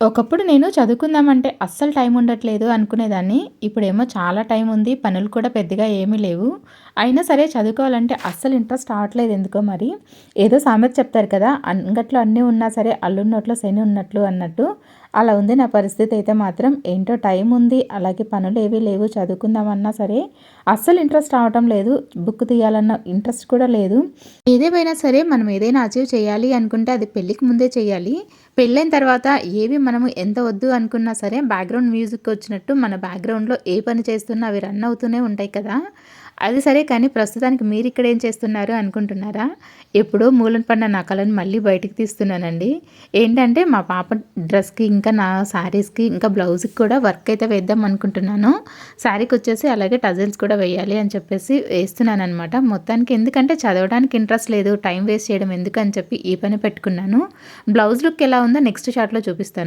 ఒకప్పుడు నేను చదువుకుందామంటే అస్సలు టైం ఉండట్లేదు అనుకునేదాన్ని. ఇప్పుడేమో చాలా టైం ఉంది పనులు కూడా పెద్దగా ఏమీ లేవు. అయినా సరే చదువుకోవాలంటే అస్సలు ఇంట్రెస్ట్ రావట్లేదు ఎందుకో మరి. ఏదో సామెత చెప్తారు కదా అంగట్లో అన్నీ ఉన్నా సరే అల్లున్నట్లు శని ఉన్నట్లు అన్నట్టు. అలా ఉంది. నా పరిస్థితి అయితే మాత్రం ఏంటో టైం ఉంది. అలాగే పనులు ఏవీ లేవు. చదువుకుందామన్నా సరే అస్సలు ఇంట్రెస్ట్ రావటం లేదు. బుక్ తీయాలన్న ఇంట్రెస్ట్ కూడా లేదు. ఏదేమైనా సరే మనం ఏదైనా అచీవ్ చేయాలి అనుకుంటే అది పెళ్ళికి ముందే చేయాలి. పెళ్ళైన తర్వాత ఏవి మనము ఎంత వద్దు అనుకున్నా సరే బ్యాక్గ్రౌండ్ మ్యూజిక్ వచ్చినట్టు మన బ్యాక్గ్రౌండ్లో ఏ పని చేస్తున్నా అవి రన్ అవుతూనే ఉంటాయి కదా. అది సరే కానీ ప్రస్తుతానికి మీరు ఇక్కడ ఏం చేస్తున్నారు అనుకుంటున్నారా? ఎప్పుడో మూలన పడిన నా కళను మళ్ళీ బయటకు తీస్తున్నానండి. ఏంటంటే మా పాప డ్రెస్కి ఇంకా నా శారీస్కి ఇంకా బ్లౌజ్కి కూడా వర్క్ అయితే వేద్దాం అనుకుంటున్నాను. శారీకి వచ్చేసి అలాగే టజల్స్ కూడా వేయాలి అని చెప్పేసి వేస్తున్నాను అనమాట మొత్తానికి ఎందుకంటే చదవడానికి ఇంట్రెస్ట్ లేదు టైం వేస్ట్ చేయడం ఎందుకు అని చెప్పి ఈ పని పెట్టుకున్నాను. బ్లౌజ్ లుక్ ఎలా ఉందో నెక్స్ట్ షార్ట్లో చూపిస్తాను.